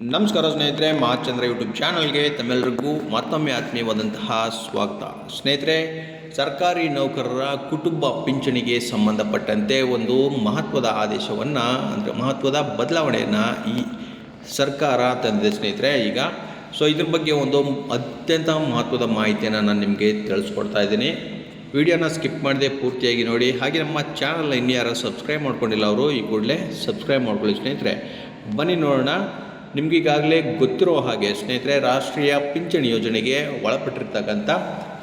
ನಮಸ್ಕಾರ ಸ್ನೇಹಿತರೆ ಮಹಾಚಂದ್ರ ಯೂಟ್ಯೂಬ್ ಚಾನಲ್ಗೆ ತಮ್ಮೆಲ್ಲರಿಗೂ ಮತ್ತೊಮ್ಮೆ ಆತ್ಮೀಯವಾದಂತಹ ಸ್ವಾಗತ. ಸ್ನೇಹಿತರೆ, ಸರ್ಕಾರಿ ನೌಕರರ ಕುಟುಂಬ ಪಿಂಚಣಿಗೆ ಸಂಬಂಧಪಟ್ಟಂತೆ ಒಂದು ಮಹತ್ವದ ಆದೇಶವನ್ನು, ಅಂದರೆ ಮಹತ್ವದ ಬದಲಾವಣೆಯನ್ನು ಈ ಸರ್ಕಾರ ತಂದಿದೆ ಸ್ನೇಹಿತರೆ. ಈಗ, ಸೊ ಇದ್ರ ಬಗ್ಗೆ ಒಂದು ಅತ್ಯಂತ ಮಹತ್ವದ ಮಾಹಿತಿಯನ್ನು ನಾನು ನಿಮಗೆ ತಿಳಿಸ್ಕೊಡ್ತಾ ಇದ್ದೀನಿ. ವಿಡಿಯೋನ ಸ್ಕಿಪ್ ಮಾಡದೆ ಪೂರ್ತಿಯಾಗಿ ನೋಡಿ. ಹಾಗೆ ನಮ್ಮ ಚಾನಲ್ನ ಇನ್ನು ಯಾರು ಸಬ್ಸ್ಕ್ರೈಬ್ ಮಾಡ್ಕೊಂಡಿಲ್ಲ ಅವರು, ಈ ಕೂಡಲೇ ಸಬ್ಸ್ಕ್ರೈಬ್ ಮಾಡ್ಕೊಳ್ಳಿ ಸ್ನೇಹಿತರೆ. ಬನ್ನಿ ನೋಡೋಣ. ನಿಮಗೀಗಾಗಲೇ ಗೊತ್ತಿರೋ ಹಾಗೆ ಸ್ನೇಹಿತರೆ, ರಾಷ್ಟ್ರೀಯ ಪಿಂಚಣಿ ಯೋಜನೆಗೆ ಒಳಪಟ್ಟಿರ್ತಕ್ಕಂಥ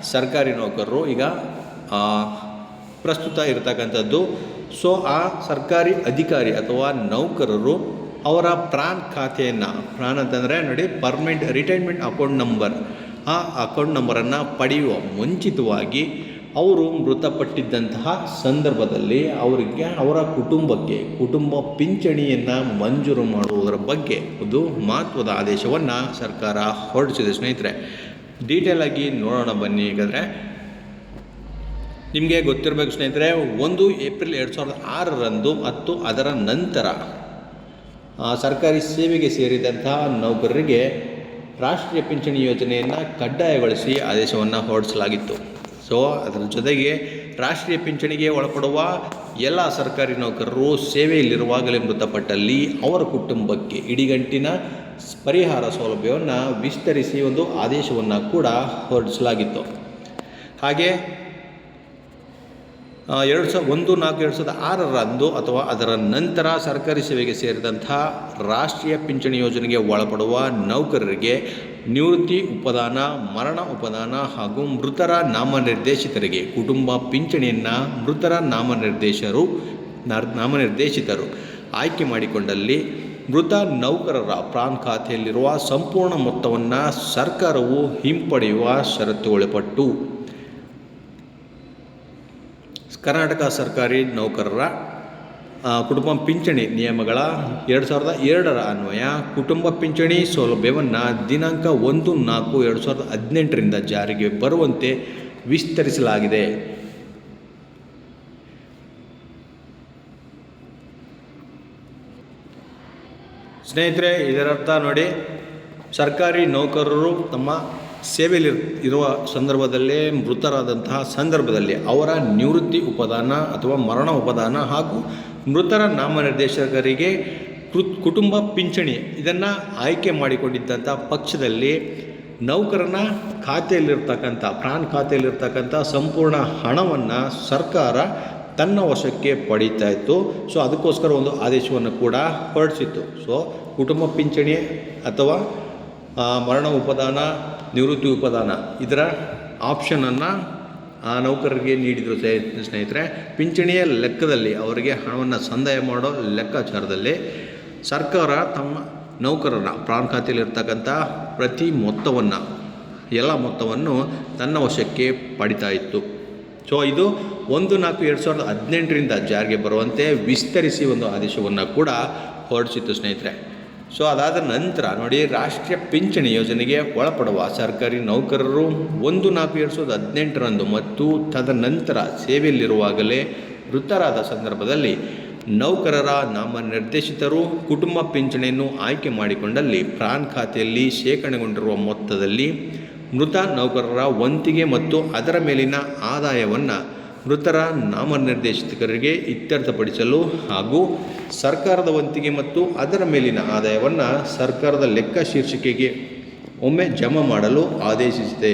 ಸರ್ಕಾರಿ ನೌಕರರು ಈಗ ಪ್ರಸ್ತುತ ಇರತಕ್ಕಂಥದ್ದು. ಸೊ, ಆ ಸರ್ಕಾರಿ ಅಧಿಕಾರಿ ಅಥವಾ ನೌಕರರು ಅವರ ಪ್ರಾನ್ ಖಾತೆಯನ್ನು ಪ್ರಾನ್ ಅಂತಂದರೆ ನೋಡಿ, ಪರ್ಮನೆಂಟ್ ರಿಟೈರ್ಮೆಂಟ್ ಅಕೌಂಟ್ ನಂಬರ್, ಆ ಅಕೌಂಟ್ ನಂಬರನ್ನು ಪಡೆಯುವ ಮುಂಚಿತವಾಗಿ ಅವರು ಮೃತಪಟ್ಟಿದ್ದಂತಹ ಸಂದರ್ಭದಲ್ಲಿ ಅವರಿಗೆ ಅವರ ಕುಟುಂಬಕ್ಕೆ ಕುಟುಂಬ ಪಿಂಚಣಿಯನ್ನು ಮಂಜೂರು ಮಾಡುವುದರ ಬಗ್ಗೆ ಒಂದು ಮಹತ್ವದ ಆದೇಶವನ್ನು ಸರ್ಕಾರ ಹೊರಡಿಸಿದೆ ಸ್ನೇಹಿತರೆ. ಡೀಟೇಲ್ ಆಗಿ ನೋಡೋಣ ಬನ್ನಿ ಯಾಕಂದರೆ ನಿಮಗೆ ಗೊತ್ತಿರಬೇಕು ಸ್ನೇಹಿತರೆ, ಒಂದು ಏಪ್ರಿಲ್ ಎರಡು ಸಾವಿರದ ಆರರಂದು ಮತ್ತು ಅದರ ನಂತರ ಸರ್ಕಾರಿ ಸೇವೆಗೆ ಸೇರಿದಂತಹ ನೌಕರರಿಗೆ ರಾಷ್ಟ್ರೀಯ ಪಿಂಚಣಿ ಯೋಜನೆಯನ್ನು ಕಡ್ಡಾಯಗೊಳಿಸಿ ಆದೇಶವನ್ನು ಹೊರಡಿಸಲಾಗಿತ್ತು. ಸೊ ಅದರ ಜೊತೆಗೆ ರಾಷ್ಟ್ರೀಯ ಪಿಂಚಣಿಗೆ ಒಳಪಡುವ ಎಲ್ಲ ಸರ್ಕಾರಿ ನೌಕರರು ಸೇವೆಯಲ್ಲಿರುವಾಗಲೇ ಮೃತಪಟ್ಟಲ್ಲಿ ಅವರ ಕುಟುಂಬಕ್ಕೆ ಇಡಿಗಂಟಿನ ಪರಿಹಾರ ಸೌಲಭ್ಯವನ್ನು ವಿಸ್ತರಿಸಿ ಒಂದು ಆದೇಶವನ್ನು ಕೂಡ ಹೊರಡಿಸಲಾಗಿತ್ತು. ಹಾಗೆ ಎರಡು ಸಾವಿರ ಒಂದು ನಾಲ್ಕು ಎರಡು ಸಾವಿರದ ಆರರಂದು ಅಥವಾ ಅದರ ನಂತರ ಸರ್ಕಾರಿ ಸೇವೆಗೆ ಸೇರಿದಂಥ ರಾಷ್ಟ್ರೀಯ ಪಿಂಚಣಿ ಯೋಜನೆಗೆ ಒಳಪಡುವ ನೌಕರರಿಗೆ ನಿವೃತ್ತಿ ಉಪದಾನ, ಮರಣ ಉಪದಾನ ಹಾಗೂ ಮೃತರ ನಾಮನಿರ್ದೇಶಿತರಿಗೆ ಕುಟುಂಬ ಪಿಂಚಣಿಯನ್ನು ಮೃತರ ನಾಮನಿರ್ದೇಶರು, ನರ್- ನಾಮನಿರ್ದೇಶಿತರು ಆಯ್ಕೆ ಮಾಡಿಕೊಂಡಲ್ಲಿ ಮೃತ ನೌಕರರ ಪ್ರಾನ್ ಖಾತೆಯಲ್ಲಿರುವ ಸಂಪೂರ್ಣ ಮೊತ್ತವನ್ನು ಸರ್ಕಾರವು ಹಿಂಪಡೆಯುವ ಷರತ್ತುಗೊಳಪಟ್ಟು ಕರ್ನಾಟಕ ಸರ್ಕಾರಿ ನೌಕರರ ಕುಟುಂಬ ಪಿಂಚಣಿ ನಿಯಮಗಳ ಎರಡು ಸಾವಿರದ ಎರಡರ ಅನ್ವಯ, ಕುಟುಂಬ ಪಿಂಚಣಿ ಸೌಲಭ್ಯವನ್ನು ದಿನಾಂಕ ಒಂದು ನಾಲ್ಕು ಎರಡು ಸಾವಿರದ ಹದಿನೆಂಟರಿಂದ ಜಾರಿಗೆ ಬರುವಂತೆ ವಿಸ್ತರಿಸಲಾಗಿದೆ. ಸ್ನೇಹಿತರೆ, ಇದರರ್ಥ ನೋಡಿ, ಸರ್ಕಾರಿ ನೌಕರರು ತಮ್ಮ ಸೇವೆಯಲ್ಲಿ ಇರುವ ಸಂದರ್ಭದಲ್ಲೇ ಮೃತರಾದಂತಹ ಸಂದರ್ಭದಲ್ಲಿ ಅವರ ನಿವೃತ್ತಿ ಉಪದಾನ ಅಥವಾ ಮರಣ ಉಪದಾನ ಹಾಗೂ ಮೃತರ ನಾಮನಿರ್ದೇಶಕರಿಗೆ ಕೃತ್ ಕುಟುಂಬ ಪಿಂಚಣಿ, ಇದನ್ನು ಆಯ್ಕೆ ಮಾಡಿಕೊಂಡಿದ್ದಂಥ ಪಕ್ಷದಲ್ಲಿ ನೌಕರನ ಖಾತೆಯಲ್ಲಿರ್ತಕ್ಕಂಥ ಪ್ರಾನ್ ಖಾತೆಯಲ್ಲಿರ್ತಕ್ಕಂಥ ಸಂಪೂರ್ಣ ಹಣವನ್ನು ಸರ್ಕಾರ ತನ್ನ ವಶಕ್ಕೆ ಪಡೀತಾ ಇತ್ತು. ಸೊ ಅದಕ್ಕೋಸ್ಕರ ಒಂದು ಆದೇಶವನ್ನು ಕೂಡ ಹೊರಡಿಸಿತ್ತು. ಸೊ ಕುಟುಂಬ ಪಿಂಚಣಿ ಅಥವಾ ಮರಣ ಉಪದಾನ, ನಿವೃತ್ತಿ ಉಪದಾನ ಇದರ ಆಪ್ಷನನ್ನು ಆ ನೌಕರರಿಗೆ ನೀಡಿದರು ಸ್ನೇ- ಸ್ನೇಹಿತರೆ, ಪಿಂಚಣಿಯ ಲೆಕ್ಕದಲ್ಲಿ ಅವರಿಗೆ ಹಣವನ್ನು ಸಂದಾಯ ಮಾಡೋ ಲೆಕ್ಕಾಚಾರದಲ್ಲಿ ಸರ್ಕಾರ ತಮ್ಮ ನೌಕರರ ಪ್ರಾಣ ಖಾತೆಯಲ್ಲಿರ್ತಕ್ಕಂಥ ಪ್ರತಿ ಮೊತ್ತವನ್ನು, ಎಲ್ಲ ಮೊತ್ತವನ್ನು ತನ್ನ ವಶಕ್ಕೆ ಪಡಿತಾ ಇತ್ತು. ಸೊ ಇದು ಒಂದು ನಾಲ್ಕು ಎರಡು ಸಾವಿರದ ಹದಿನೆಂಟರಿಂದ ಜಾರಿಗೆ ಬರುವಂತೆ ವಿಸ್ತರಿಸಿ ಒಂದು ಆದೇಶವನ್ನು ಕೂಡ ಹೊರಡಿಸಿತ್ತು ಸ್ನೇಹಿತರೆ. ಸೊ ಅದಾದ ನಂತರ ನೋಡಿ, ರಾಷ್ಟ್ರೀಯ ಪಿಂಚಣಿ ಯೋಜನೆಗೆ ಒಳಪಡುವ ಸರ್ಕಾರಿ ನೌಕರರು ಒಂದು ನಾಲ್ಕು ಎರಡು ಸಾವಿರದ ಹದಿನೆಂಟರಂದು ಮತ್ತು ತದನಂತರ ಸೇವೆಯಲ್ಲಿರುವಾಗಲೇ ವೃತ್ತರಾದ ಸಂದರ್ಭದಲ್ಲಿ ನೌಕರರ ನಾಮ ನಿರ್ದೇಶಿತರು ಕುಟುಂಬ ಪಿಂಚಣಿಯನ್ನು ಆಯ್ಕೆ ಮಾಡಿಕೊಂಡಲ್ಲಿ ಪ್ರಾನ್ ಖಾತೆಯಲ್ಲಿ ಶೇಖರಣೆಗೊಂಡಿರುವ ಮೊತ್ತದಲ್ಲಿ ಮೃತ ನೌಕರರ ವಂತಿಗೆ ಮತ್ತು ಅದರ ಮೇಲಿನ ಆದಾಯವನ್ನು ಮೃತರ ನಾಮನಿರ್ದೇಶಿತರಿಗೆ ಇತ್ಯರ್ಥಪಡಿಸಲು ಹಾಗೂ ಸರ್ಕಾರದ ವಂತಿಗೆ ಮತ್ತು ಅದರ ಮೇಲಿನ ಆದಾಯವನ್ನು ಸರ್ಕಾರದ ಲೆಕ್ಕ ಶೀರ್ಷಿಕೆಗೆ ಒಮ್ಮೆ ಜಮಾ ಮಾಡಲು ಆದೇಶಿಸಿದೆ.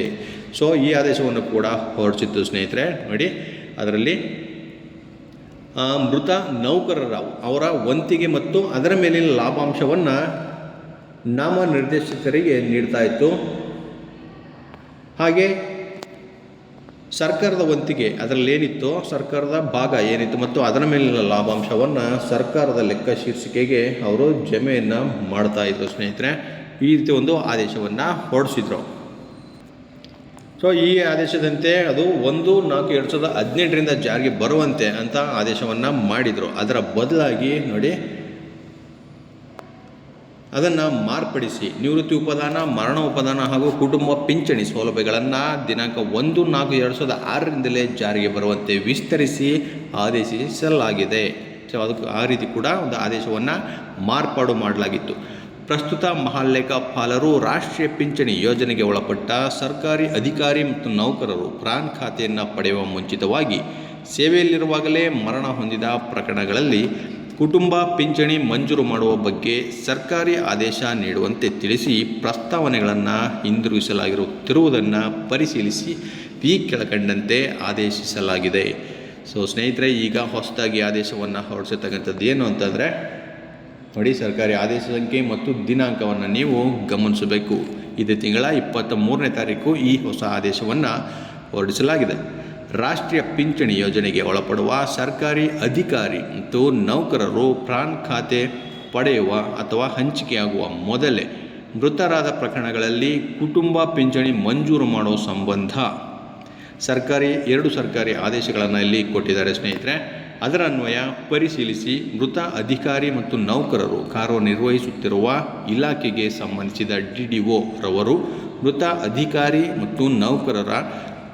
ಸೊ ಈ ಆದೇಶವನ್ನು ಕೂಡ ಹೊರಡಿಸಿತ್ತು ಸ್ನೇಹಿತರೆ, ನೋಡಿ, ಅದರಲ್ಲಿ ಮೃತ ನೌಕರರ, ಅವರ ವಂತಿಗೆ ಮತ್ತು ಅದರ ಮೇಲಿನ ಲಾಭಾಂಶವನ್ನು ನಾಮನಿರ್ದೇಶಿತರಿಗೆ ನೀಡ್ತಾ ಇತ್ತು. ಹಾಗೆ ಸರ್ಕಾರದ ವಂತಿಗೆ ಅದರಲ್ಲಿ ಏನಿತ್ತು ಸರ್ಕಾರದ ಭಾಗ ಏನಿತ್ತು ಮತ್ತು ಅದರ ಮೇಲಿನ ಲಾಭಾಂಶವನ್ನು ಸರ್ಕಾರದ ಲೆಕ್ಕ ಶೀರ್ಷಿಕೆಗೆ ಅವರು ಜಮೆಯನ್ನು ಮಾಡ್ತಾ ಇದ್ರು ಸ್ನೇಹಿತರೆ. ಈ ರೀತಿ ಒಂದು ಆದೇಶವನ್ನು ಹೊರಡಿಸಿದ್ರು. ಸೊ ಈ ಆದೇಶದಂತೆ ಅದು ಒಂದು, ನಾಲ್ಕು, ಎರಡು ಸಾವಿರದ ಹದಿನೆಂಟರಿಂದ ಜಾರಿಗೆ ಬರುವಂತೆ ಅಂತ ಆದೇಶವನ್ನು ಮಾಡಿದರು. ಅದರ ಬದಲಾಗಿ ನೋಡಿ ಅದನ್ನು ಮಾರ್ಪಡಿಸಿ ನಿವೃತ್ತಿ ಉಪದಾನ, ಮರಣ ಉಪದಾನ ಹಾಗೂ ಕುಟುಂಬ ಪಿಂಚಣಿ ಸೌಲಭ್ಯಗಳನ್ನು ದಿನಾಂಕ ಒಂದು ನಾಲ್ಕು ಎರಡು ಸಾವಿರದ ಆರರಿಂದಲೇ ಜಾರಿಗೆ ಬರುವಂತೆ ವಿಸ್ತರಿಸಿ ಆದೇಶಿಸಲಾಗಿದೆ. ಸೊ ಅದಕ್ಕೆ ಆ ರೀತಿ ಕೂಡ ಒಂದು ಆದೇಶವನ್ನು ಮಾರ್ಪಾಡು ಮಾಡಲಾಗಿತ್ತು. ಪ್ರಸ್ತುತ ಮಹಾಲೇಖಪಾಲರು ರಾಷ್ಟ್ರೀಯ ಪಿಂಚಣಿ ಯೋಜನೆಗೆ ಒಳಪಟ್ಟ ಸರ್ಕಾರಿ ಅಧಿಕಾರಿ ಮತ್ತು ನೌಕರರು ಪ್ರಾನ್ ಖಾತೆಯನ್ನು ಪಡೆಯುವ ಮುಂಚಿತವಾಗಿ ಸೇವೆಯಲ್ಲಿರುವಾಗಲೇ ಮರಣ ಹೊಂದಿದ ಪ್ರಕರಣಗಳಲ್ಲಿ ಕುಟುಂಬ ಪಿಂಚಣಿ ಮಂಜೂರು ಮಾಡುವ ಬಗ್ಗೆ ಸರ್ಕಾರಿ ಆದೇಶ ನೀಡುವಂತೆ ತಿಳಿಸಿ ಪ್ರಸ್ತಾವನೆಗಳನ್ನು ಹಿಂದಿರುಗಿಸಲಾಗಿರುತ್ತಿರುವುದನ್ನು ಪರಿಶೀಲಿಸಿ ಈ ಕೆಳಕಂಡಂತೆ ಆದೇಶಿಸಲಾಗಿದೆ. ಸೊ ಸ್ನೇಹಿತರೆ, ಈಗ ಹೊಸದಾಗಿ ಆದೇಶವನ್ನು ಹೊರಡಿಸತಕ್ಕಂಥದ್ದು ಏನು ಅಂತಂದರೆ, ನೋಡಿ, ಸರ್ಕಾರಿ ಆದೇಶ ಸಂಖ್ಯೆ ಮತ್ತು ದಿನಾಂಕವನ್ನು ನೀವು ಗಮನಿಸಬೇಕು. ಇದೇ ತಿಂಗಳ ಇಪ್ಪತ್ತ ಮೂರನೇ ತಾರೀಕು ಈ ಹೊಸ ಆದೇಶವನ್ನು ಹೊರಡಿಸಲಾಗಿದೆ. ರಾಷ್ಟ್ರೀಯ ಪಿಂಚಣಿ ಯೋಜನೆಗೆ ಒಳಪಡುವ ಸರ್ಕಾರಿ ಅಧಿಕಾರಿ ಮತ್ತು ನೌಕರರು ಪ್ರಾನ್ ಖಾತೆ ಪಡೆಯುವ ಅಥವಾ ಹಂಚಿಕೆಯಾಗುವ ಮೊದಲೇ ಮೃತರಾದ ಪ್ರಕರಣಗಳಲ್ಲಿ ಕುಟುಂಬ ಪಿಂಚಣಿ ಮಂಜೂರು ಮಾಡುವ ಸಂಬಂಧ ಸರ್ಕಾರಿ, ಎರಡು ಸರ್ಕಾರಿ ಆದೇಶಗಳನ್ನು ಇಲ್ಲಿ ಕೊಟ್ಟಿದ್ದಾರೆ ಸ್ನೇಹಿತರೆ. ಅದರ ಅನ್ವಯ ಪರಿಶೀಲಿಸಿ ಮೃತ ಅಧಿಕಾರಿ ಮತ್ತು ನೌಕರರು ಕಾರ್ಯನಿರ್ವಹಿಸುತ್ತಿರುವ ಇಲಾಖೆಗೆ ಸಂಬಂಧಿಸಿದ ಡಿ ಡಿ ರವರು ಮೃತ ಅಧಿಕಾರಿ ಮತ್ತು ನೌಕರರ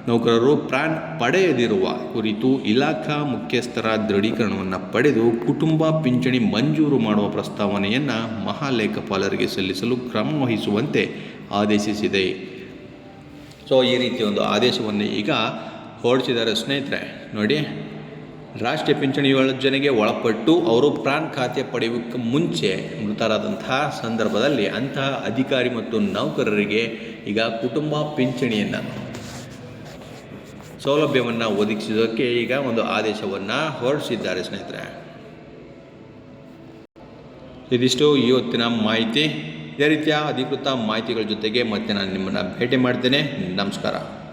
ನೌಕರರು ಪ್ರಾನ್ ಪಡೆಯದಿರುವ ಕುರಿತು ಇಲಾಖಾ ಮುಖ್ಯಸ್ಥರ ದೃಢೀಕರಣವನ್ನು ಪಡೆದು ಕುಟುಂಬ ಪಿಂಚಣಿ ಮಂಜೂರು ಮಾಡುವ ಪ್ರಸ್ತಾವನೆಯನ್ನು ಮಹಾಲೇಖಪಾಲರಿಗೆ ಸಲ್ಲಿಸಲು ಕ್ರಮ ವಹಿಸುವಂತೆ ಆದೇಶಿಸಿದೆ. ಸೊ, ಈ ರೀತಿ ಒಂದು ಆದೇಶವನ್ನು ಈಗ ಹೊರಡಿಸಿದ್ದಾರೆ ಸ್ನೇಹಿತರೆ. ನೋಡಿ, ರಾಷ್ಟ್ರೀಯ ಪಿಂಚಣಿ ಯೋಜನೆಗೆ ಒಳಪಟ್ಟು ಅವರು ಪ್ರಾನ್ ಖಾತೆ ಪಡೆಯುವುದಕ್ಕೆ ಮುಂಚೆ ಮೃತರಾದಂತಹ ಸಂದರ್ಭದಲ್ಲಿ ಅಂತಹ ಅಧಿಕಾರಿ ಮತ್ತು ನೌಕರರಿಗೆ ಈಗ ಕುಟುಂಬ ಪಿಂಚಣಿಯನ್ನು ಸೌಲಭ್ಯವನ್ನು ಒದಗಿಸೋದಕ್ಕೆ ಈಗ ಒಂದು ಆದೇಶವನ್ನು ಹೊರಡಿಸಿದ್ದಾರೆ ಸ್ನೇಹಿತರೆ. ಇದಿಷ್ಟು ಇವತ್ತಿನ ಮಾಹಿತಿ. ಇದೇ ರೀತಿಯ ಅಧಿಕೃತ ಮಾಹಿತಿಗಳ ಜೊತೆಗೆ ಮತ್ತೆ ನಾನು ನಿಮ್ಮನ್ನು ಭೇಟಿ ಮಾಡ್ತೇನೆ. ನಮಸ್ಕಾರ.